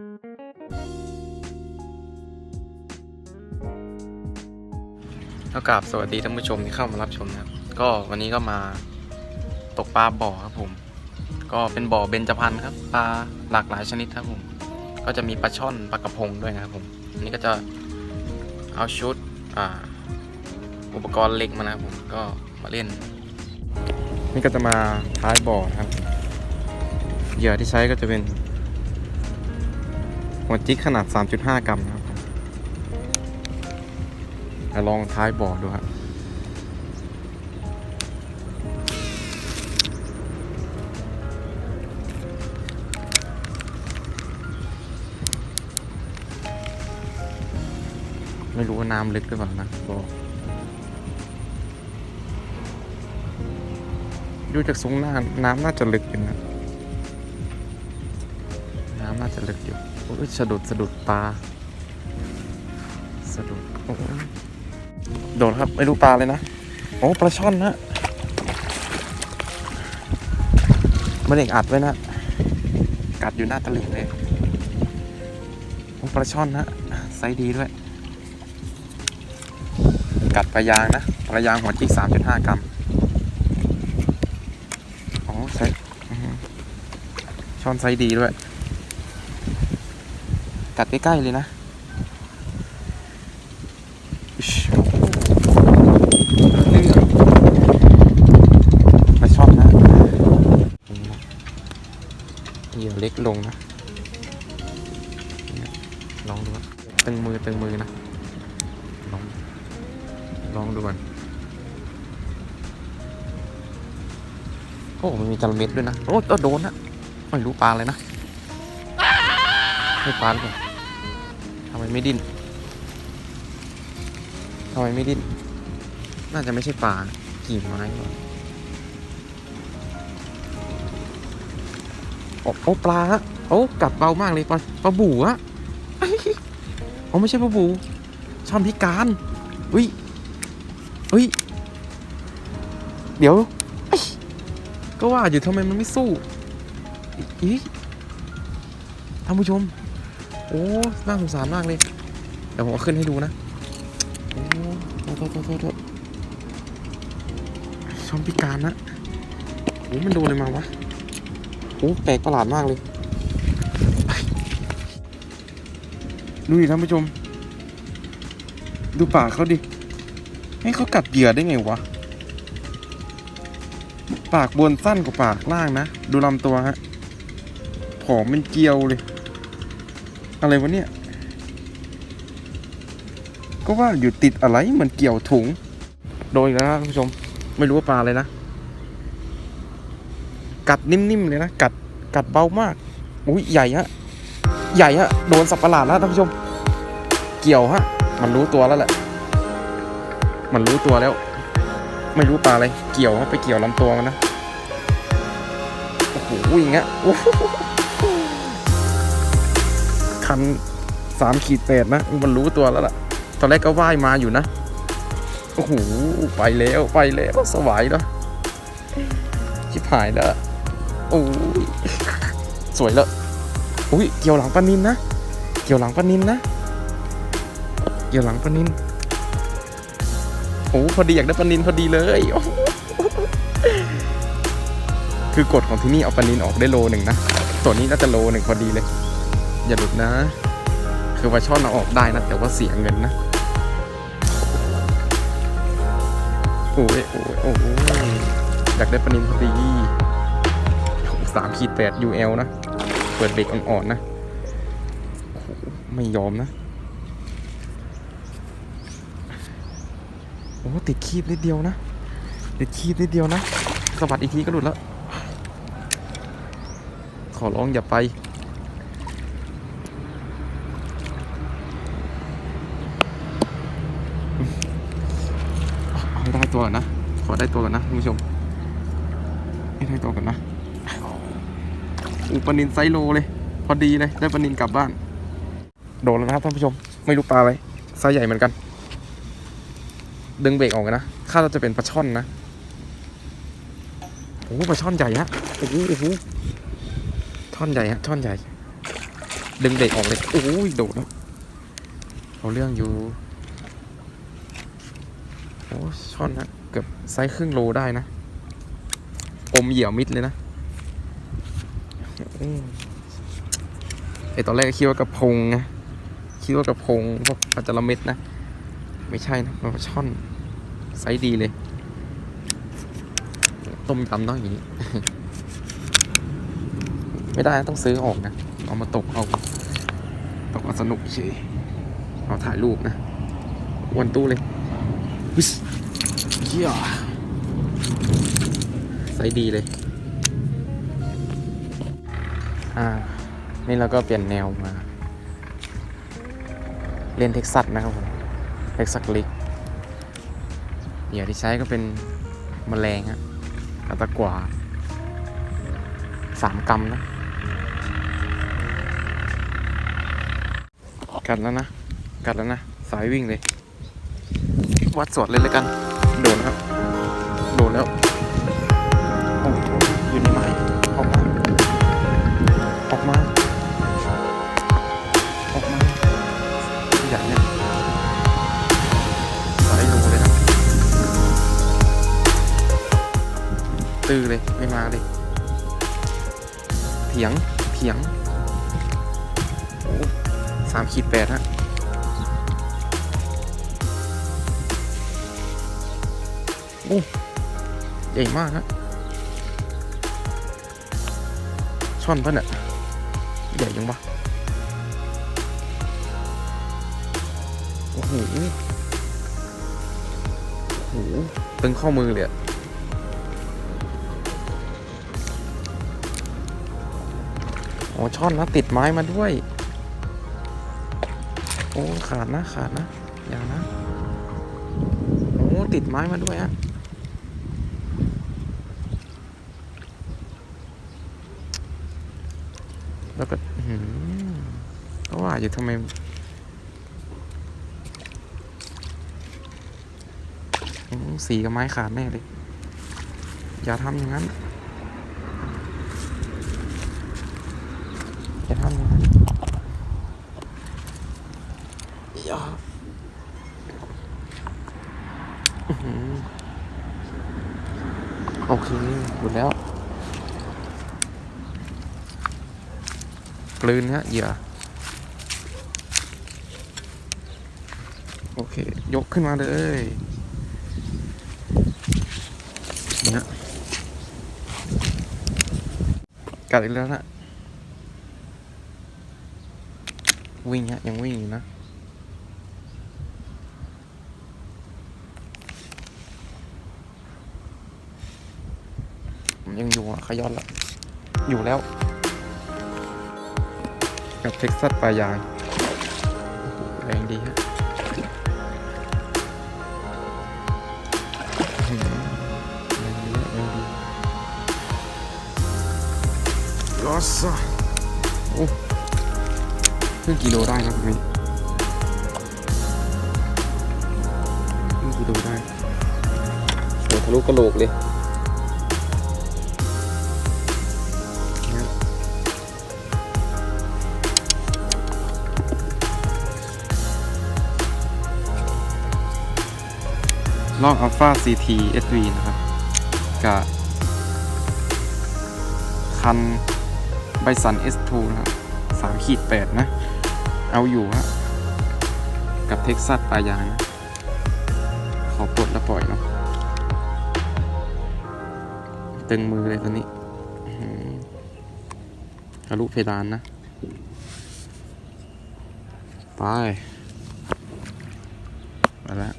เท่ากับสวัสดีท่านผู้ชมที่เข้ามารับชมนะครับ ก็วันนี้ก็มาตกปลาบ่อครับผม ก็เป็นบ่อเบญจพรรณครับปลาหลากหลายชนิดครับผม ก็จะมีปลาช่อนปลากระพงด้วยนะครับผมอันนี้ก็จะเอาชุดอ่าอุปกรณ์เหล็กมานะครับผมก็มาเล่น นี่ก็จะมาท้ายบ่อนะครับเหยื่อที่ใช้ก็จะเป็น หัวจิกขนาด 3.5 กรัมนะครับลองท้ายบ่อดูครับไม่รู้ว่าน้ำลึกหรือเปล่านะบอดูจากสูงหน้าน้ำน่าจะลึกอยู่นะ อยู่โอ้ยสะดุดสะดุดปลาสะดุดโดดครับไม่รู้ปลาเลยนะโอ้ปลาช่อนนะมันเด็กอัดไว้นะ กัดอยู่หน้าตลิ่งเลยโอ้ปลาช่อนนะไซส์ดีด้วย กัดปลายางนะปลายางหัวจิก 3.5 กรัมอ๋อไซส์อื้อหือช่อนไซส์ดีด้วย กัดใกล้ๆเลยนะมาชอบนะเหยื่อเล็กลงนะลองดูตึงมือตึงมือนะ ลองลองดูก่อนโอ้มันมีจระเม็ดด้วยนะ โอ้ก็โดนนะไม่รู้ปลาเลยนะ ไม่ปลาหรือเปทำไมไม่ดิ้นทำไมไม่ดิ้น น่าจะไม่ใช่ปลากิ่ไม้ก่อนโอ้โอปลาฮะโอ้กัดเบามากเลยปลาปลาบูอะโอ้ไม่ใช่ปลาบูช่อนพิการอุ้ยอุ้ย เดี๋ยว ก็ว่าอยู่ทำไมมันไม่สู้อีท่านผู้ชม โอ้น่าสงสารมากเลย เดี๋ยวผมเอาขึ้นให้ดูนะ โอ้โทษโทษโทษโทษช่องพิการนะโอ้มันโดนอะไรมาวะโอ้แปลกประหลาดมากเลย ดูดิท่านผู้ชม ดูปากเขาดิ ให้เขากัดเหยื่อได้ไงวะ ปากบนสั้นกว่าปากล่างนะ ดูลำตัวฮะผอมเป็นเกลียวเลย อะไรวะเนี่ย ก็ว่าอยู่ติดอะไรเหมือนเกี่ยวถุง โดนแล้วนะท่านผู้ชม ไม่รู้ว่าปลาอะไรนะ กัดนิ่มๆเลยนะ กัด กัดเบามาก อุ้ยใหญ่ฮะ ใหญ่ฮะ โดนสับประหลาดแล้วท่านผู้ชม เกี่ยวฮะ มันรู้ตัวแล้วแหละ มันรู้ตัวแล้ว ไม่รู้ปลาอะไร เกี่ยวฮะไปเกี่ยวลำตัวมันนะ โอ้โหอย่างเงี้ย คันสามขีดแปดนะ มันรู้ตัวแล้วล่ะ ตอนแรกก็ว่ายมาอยู่นะ โอ้โห ไปแล้วไปแล้วสวายแล้วชิบหายแล้ว โอ้ยสวยแล้วอุ้ยเกี่ยวหลังปานินนะ เกี่ยวหลังปานินนะ เกี่ยวหลังปานินโอ้พอดีอยากได้ปานินพอดีเลยคือกฎของที่นี่เอาปานินออกได้โลหนึ่งนะตัวนี้น่าจะโลหนึ่งพอดีเลย อย่าหลุดนะ คือปลาช่อนเอาออกได้นะ แต่ว่าเสียเงินนะโอ้ยโอ้ยโอ้ยอยากได้ปนินพอดีสามขีดแปด UL นะ เปิดเบรกอ่อนๆนะ ไม่ยอมนะ โอ้ติดคีบนิดเดียวนะ ติดคีบนิดเดียวนะสะบัดอีกทีก็หลุดแล้ว ขอร้องอย่าไป เอาให้ได้ ตัวก่อนนะ ขอได้ตัวก่อนนะคุณผู้ชมให้ได้ตัวก่อนนะอูปนินไซโลเลย พอดีเลยได้ปนินกลับบ้าน โดนแล้วนะครับท่านผู้ชม ไม่รู้ปลาอะไรไซใหญ่เหมือนกัน ดึงเบรกออกกันนะคาดว่าจะเป็นปลาช่อนนะโอ้โหปลาช่อนใหญ่ฮะโอ้โหโอ้โหช่อนใหญ่ฮะช่อนใหญ่ ดึงเบรกออกเลยโอ้ยโดดแล้วเอาเรื่องอยู่ โอ้ช่อนนะเกือบไซส์ครึ่งโลได้นะ อมเหยี่ยวมิดเลยนะไอตอนแรกคิดว่ากระพงไงคิดว่ากระพงพวกปลาจระเม็ดนะ ไม่ใช่นะมันเป็นช่อนไซส์ดีเลย ต้มยำต้องอย่างนี้ ไม่ได้ต้องซื้อออกนะ เอามาตกเอาตกเอาสนุกเฉยเอาถ่ายรูปนะ วันตู้เลย เยี่ยไซส์ดีเลย อ่า นี่เราก็เปลี่ยนแนวมา เล่นเท็กซัสนะครับผมเท็กซัสลิกเหยื่อที่ใช้ก็เป็นมแมลงฮะกระตะกวาสามกรัมนะกัดแล้วนะ กัดแล้วนะ สายวิ่งเลย วัดสวดเลยเลยกัน โดนครับ โดนแล้วโอ้โหอยู่ในไม้ออกมา ออกมา ออกมาใหญ่เนี่ยสายรูเลยนะตื้อเลย ไม่มาเลยเถียงเถียงโอ้สามขีดแปดฮะ อ้ใหญ่มากฮะช่อนปะเนี่ยใหญ่ยังปะโอ้โหโอ้โหตึงข้อมือเลยอะโอ้ช่อนนะติดไม้มาด้วย โอ้ ขาดนะ ขาดนะ อย่านะ โอ้ ติดไม้มาด้วยฮะ แล้วก็หือก็ว่าอยู่ทำไม สีกับไม้ขาดแน่เลย อย่าทำอย่างนั้น อย่าทำอย่างนั้นอย่าโอเคหมดแล้ว กลืนฮะเหยื่อโอเค ยกขึ้นมาเลยเนี่ฮะกัดอีกแล้วนะวิ่งฮะยังวิ่งอยู่นะผมยังอยู่อะขย้อนละอยู่แล้ว กับเท็กซัสปลายางแรงดีฮะอื้อหือแรงดีแรงดีลอสโอ้ครึ่งกิโลได้นะตรงนี้ครึ่งกิโลได้โอ้ทะลุกระโหลกเลย ลอก Alpha CT SV นะครับกับคันไบสัน S2 นะครับสามขีดแปดนะ เอาอยู่ฮะกับเท็กซัสปลายางนะ ขอปลดแล้วปล่อยเนาะตึงมือเลยตอนนี้ทะลุเพดานนะ ไปไปแล้ว